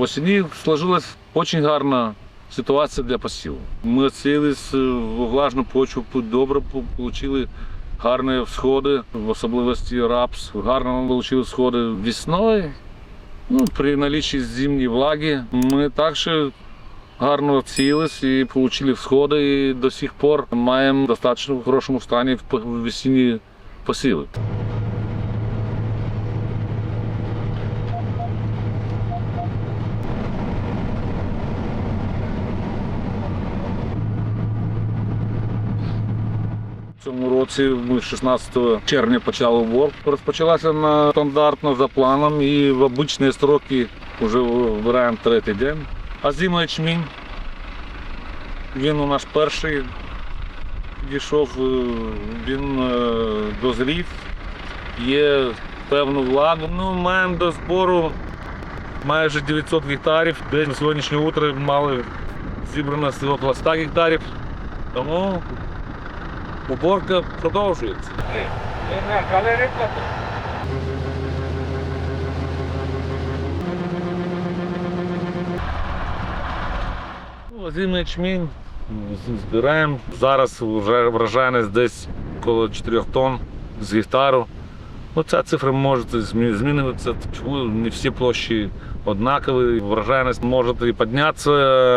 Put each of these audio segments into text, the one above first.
Восені сложилась дуже гарна ситуація для посіву. Ми оцілились в влажну почву добре, отримали гарні всходи, в особливості рапс. Гарно отримали всходи весною. Ну, при наличии зимней влаги ми також гарно цілились і отримали всходи, і до сих пор маємо достатньо в хорошому стані в весінні посіви. Цьому році ми 16 червня почали уборку. Розпочалася на стандартно за планом і в обичні строки вже вибираємо третій день. А зимний ячмінь, він у нас перший дійшов, е, він е, дозрів, є певну влагу. Ну, маємо до збору майже 900 гектарів. Десь на сьогоднішнє утро мали зібрано около 100 гектарів. Тому Уборка продовжується. Зимний ячмінь збираємо. Зараз вже врожайність десь коло 4 тонн з гектару. Ну, ця цифра може змі- змінюватися, чому не всі площі однакові. Врожайність може і піднятися,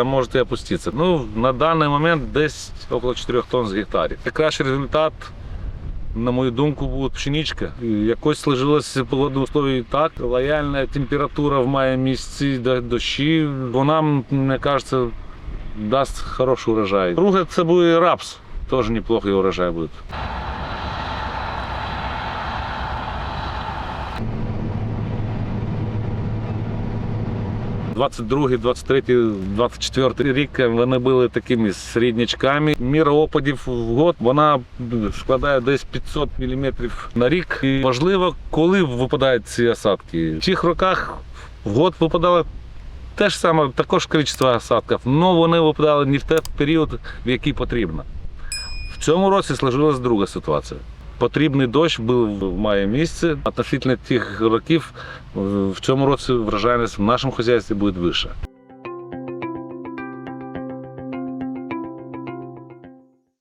може і опуститися. Ну, на даний момент десь около 4 тонн з гектарів. Найкращий результат, на мою думку, буде пшеничка. Якось сложилося погодні условия так. Лояльна температура в має місяці, до- дощі. Вона, мені кажеться, дасть хороший урожай. Друге, це буде рапс. Теж неплохий урожай буде. 22, 23, 24 рік вони були такими середнячками. Міра опадів в год вона складає десь 500 мм на рік. І важливо, коли випадають ці осадки. В цих роках в год випадало те ж саме, також кількість осадків, але вони випадали не в той період, в який потрібно. В цьому році сложилась друга ситуація. Потрібний дощ був в місце. Относительно тих років в цьому році врожайність в нашому хазяйстві буде вища.